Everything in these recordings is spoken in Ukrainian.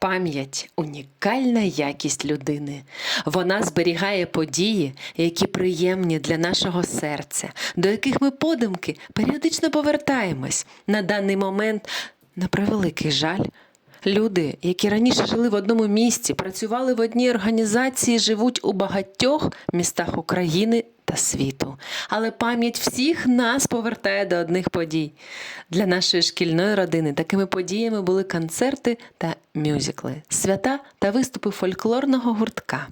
Пам'ять унікальна якість людини. Вона зберігає події, які приємні для нашого серця, до яких ми подумки періодично повертаємось. На даний момент, на превеликий жаль, люди, які раніше жили в одному місці, працювали в одній організації, живуть у багатьох містах України та світу. Але пам'ять всіх нас повертає до одних подій. Для нашої шкільної родини такими подіями були концерти та мюзикли, свята та виступи фольклорного гуртка.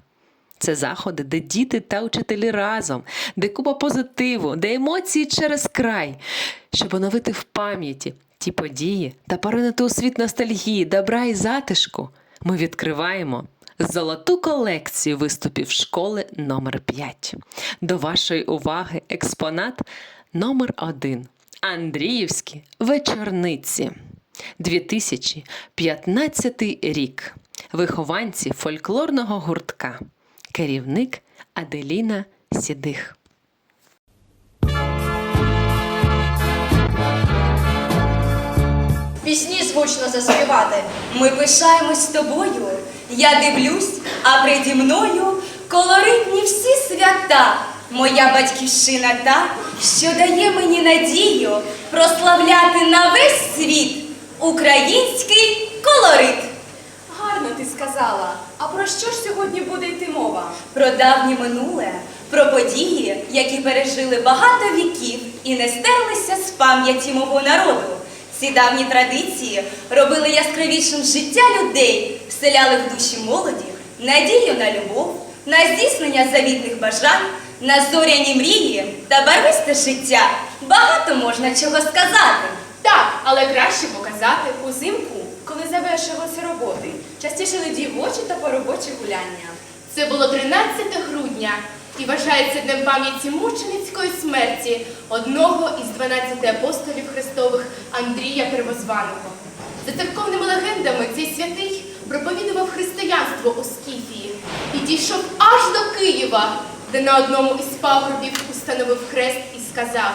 Це заходи, де діти та учителі разом, де купа позитиву, де емоції через край, щоб оновити в пам'яті ті події та поринути у світ ностальгії, добра і затишку. Ми відкриваємо золоту колекцію виступів школи номер 5 До вашої уваги експонат номер 1 Андріївські вечорниці. 2015 рік. Вихованці фольклорного гуртка. Керівник Аделіна Сідих. Пісні звучно заспівати. Ми пишаємось тобою. Я дивлюсь, а приді мною колоритні всі свята. Моя батьківщина та, що дає мені надію прославляти на весь світ український колорит. Гарно ти сказала. А про що ж сьогодні буде йти мова? Про давнє минуле, про події, які пережили багато віків і не стерлися з пам'яті мого народу. Ці давні традиції робили яскравішим життя людей, вселяли в душі молоді, надію на любов, на здійснення завітних бажань, на зоряні мрії та барвисте життя. Багато можна чого сказати. Так, але краще показати узимку, коли завершилися роботи. Частіше дівочі та поробочі гуляння. Це було 13 грудня і вважається днем пам'яті мученицької смерті одного із 12 апостолів Христових Андрія Первозваного. За церковними легендами, цей святий проповідував християнство у Скіфії і дійшов аж до Києва, де на одному із пагорбів установив хрест і сказав: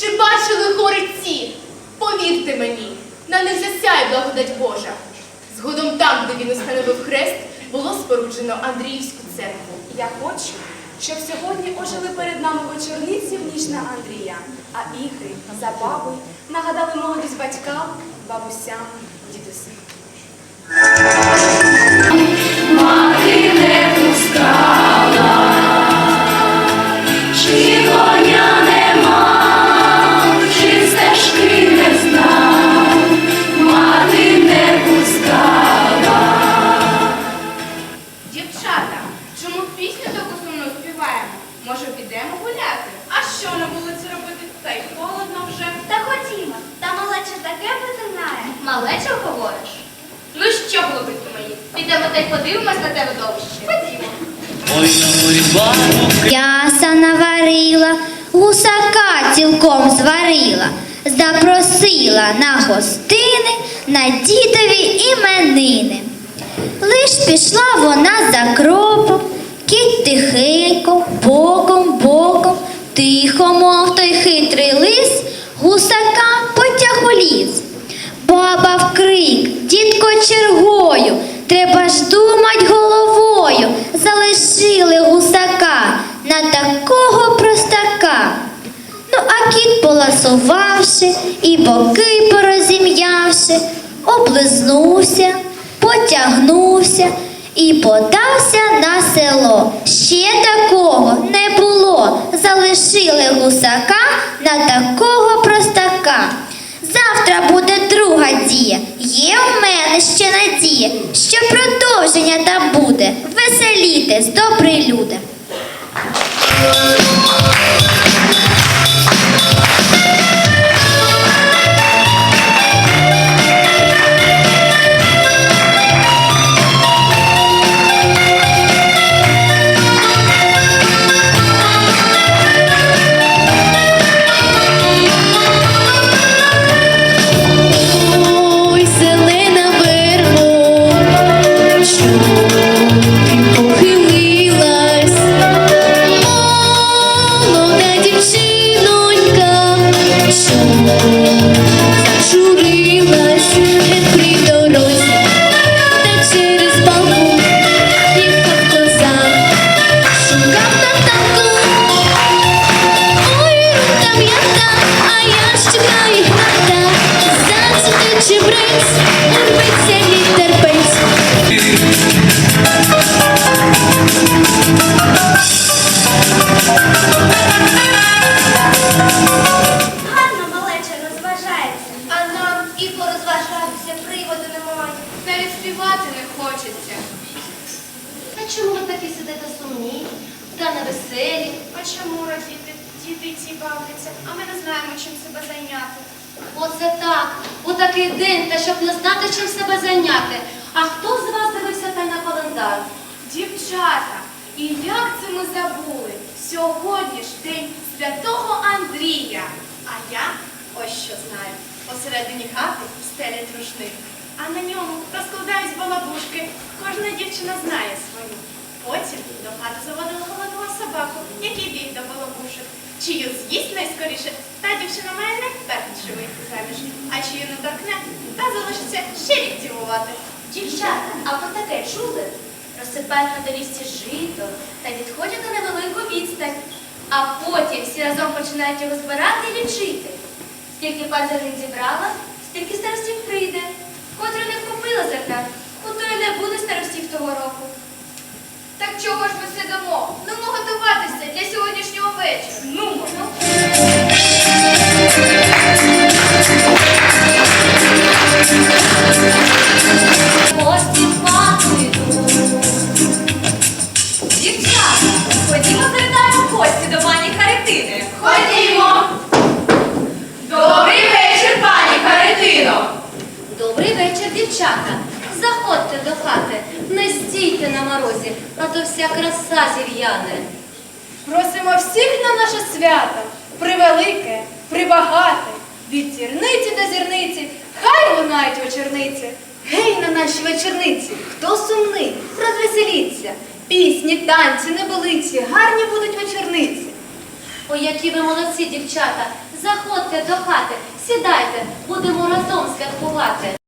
Чи бачили гори ці? Повірте мені, на них засяє благодать Божа. Згодом там, де він установив хрест, було споруджено Андріївську церкву. Я хочу, щоб сьогодні ожили перед нами вечорниці в ніч на Андрія, а ігри, забави нагадали молодість батькам, бабусям, дідусям. Може, підемо гуляти? А що на вулиці робити? Та й холодно вже. Та ходімо, та малеча таке витинає. Малеча говориш? Ну що, хлопці мої, підемо та й подивимось на те видовище. Ходімо. Ой, на морі бару Яса наварила, гусака цілком зварила, запросила на гостини на дідові іменини. Лиш пішла вона за кропом, кіт тихенько, тихо, мов той хитрий лис, гусака потяг у ліс. Баба вкрик, дідко чергою, треба ж думать головою. Залишили гусака на такого простака. Ну, а кіт, поласувавши і боки порозім'явши, облизнувся, потягнувся і подався на село. Ще такого не Залишили гусака на такого простака. Завтра буде друга дія. Є у мене ще надія, що продовження там буде. Веселітесь, добрий люди. Гарно малеча розважається, а нам і порозважатися приводу немає. Навіть співати не хочеться. Та чому такі сидите сумні та невеселі? А чому радіти діти ці бавляться? А ми не знаємо, чим себе зайняти. Оце так, у такий день, та щоб не знати, чим себе зайняти. А хто з вас дивився та на календар? Дівчата, і як це ми забули? Сьогодні ж день святого Андрія. А я ось що знаю. Посередині хати стелять рушник, а на ньому розкладають балабушки. Кожна дівчина знає свою. Потім до хати заводила холодного собаку, який біг до балабушок. Чию з'їсть найскоріше, та дівчина має не так вийти заміж. А чию не торкне, та залишиться ще рік дівувати. Дівчата, а ви таке чули? Розсипають на доріжці жито та відходять на невелику відстань. А потім всі разом починають його збирати і лічити. Скільки пар зернин зібрала, дівчата. Заходьте до хати, не стійте на морозі, а то вся краса зів'яне. Просимо всіх на наше свято, превелике, прибагате, від зірниці до зірниці, хай лунають вечорниці. Гей на нашій вечорниці, хто сумний, розвеселіться. Пісні, танці, неболиці, гарні будуть вечорниці. Ой, які ви молодці, дівчата. Заходьте до хати, сідайте, будемо разом святкувати.